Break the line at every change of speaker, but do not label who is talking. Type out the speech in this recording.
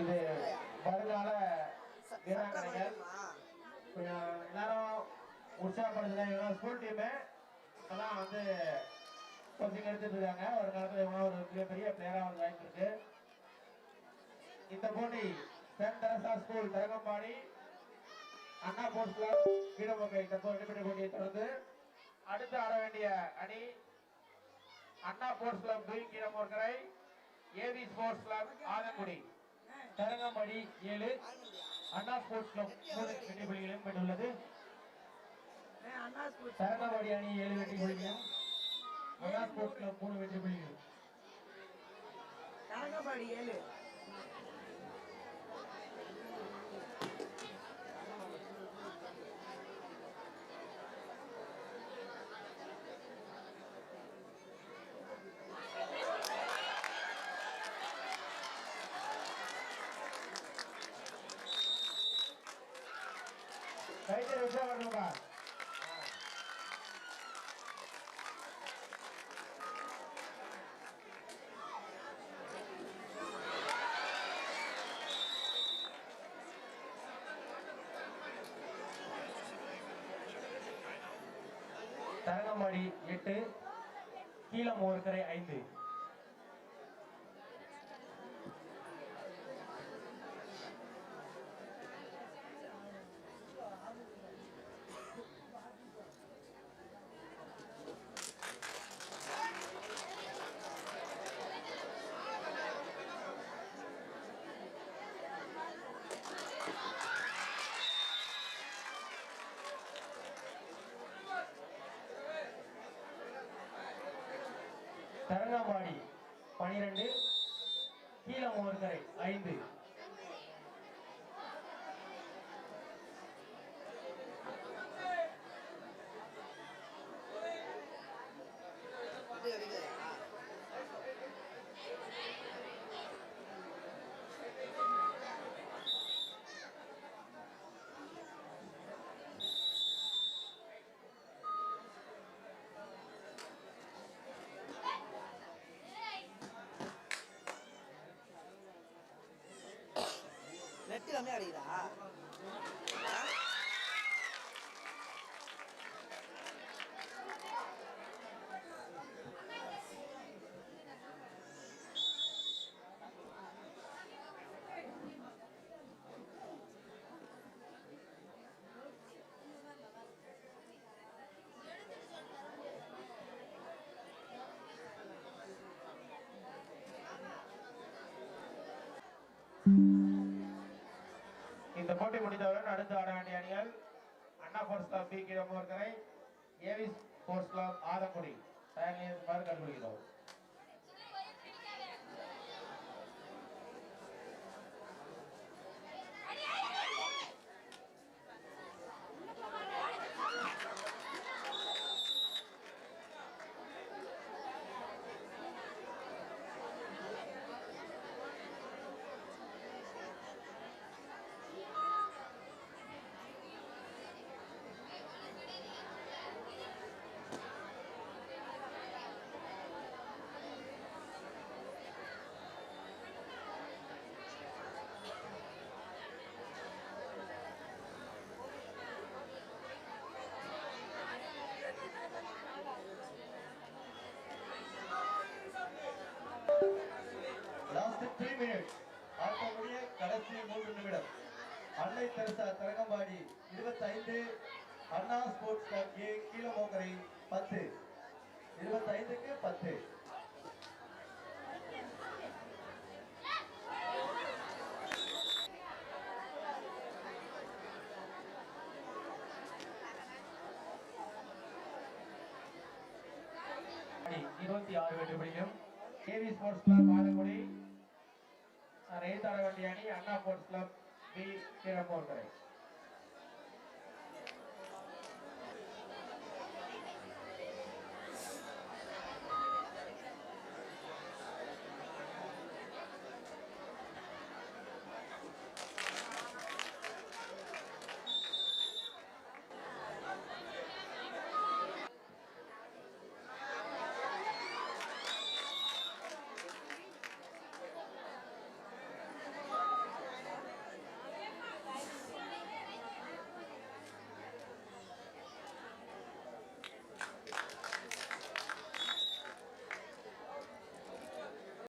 இது வருங்கால வீராங்கனைகள் எல்லாரும் உற்சாகப்படுத்துறாங்க ஸ்கூல் டீமு இப்பெல்லாம் வந்து கோச்சிங் எடுத்துட்டு இருக்காங்க. ஒரு காலத்தில் இவங்க ஒரு மிகப்பெரிய பிளேயராக ஒரு வாய்ப்பு இந்த போட்டி saint Teresa school Tharangambadi Anna sports club வீடமக்கை இந்த நடைபெற்ற போட்டியை தொடர்ந்து அடுத்து ஆட வேண்டிய அணி Anna sports club Keezhamorkarai AV sports club Alangudi
Tharangambadi ஏழு அண்ணா ஸ்போர்ட்ஸ் கிளப் மூணு வெற்றி புள்ளிகளையும் பெற்றுள்ளது. தரங்கம்பாடி அணி ஏழு வெற்றி புள்ளிகளும் அண்ணா ஸ்போர்ட்ஸ் கிளப் மூணு வெற்றி புள்ளிகள்
தரங்கம்பாடி ஏழு.
கைத்தறி உற்சாகப்படுத்துங்க
தரங்கம்பாடி எட்டு கீழமூர்கரை ஐந்து. தரங்காம்பாடி பனிரெண்டு கீழமோர்கரை ஐந்து.
地上面
里的啊。Thank mm -hmm. you. போட்டி முடிந்தவுடன் அடுத்து ஆட வேண்டிய அணிகள் Anna sports club B Keezhamurkarai AV sports club Athangudi. தயாரில் கண்டுபிடிக்கிறோம்.
மூன்று நிமிடம். அன்னை தெரசா தரங்கம்பாடி இருபத்தைந்து. அண்ணா ஸ்போர்ட்ஸ் கிளப் ஏ கீழமோக்கரை பத்து. இருபத்தைந்துக்கு பத்து.
இருபத்தி ஆறு வெற்றி புள்ளிகளும்
KV sports club Alangudi eight ஆட வேண்டிய அணி Anna sports club B Keezhamoorkarai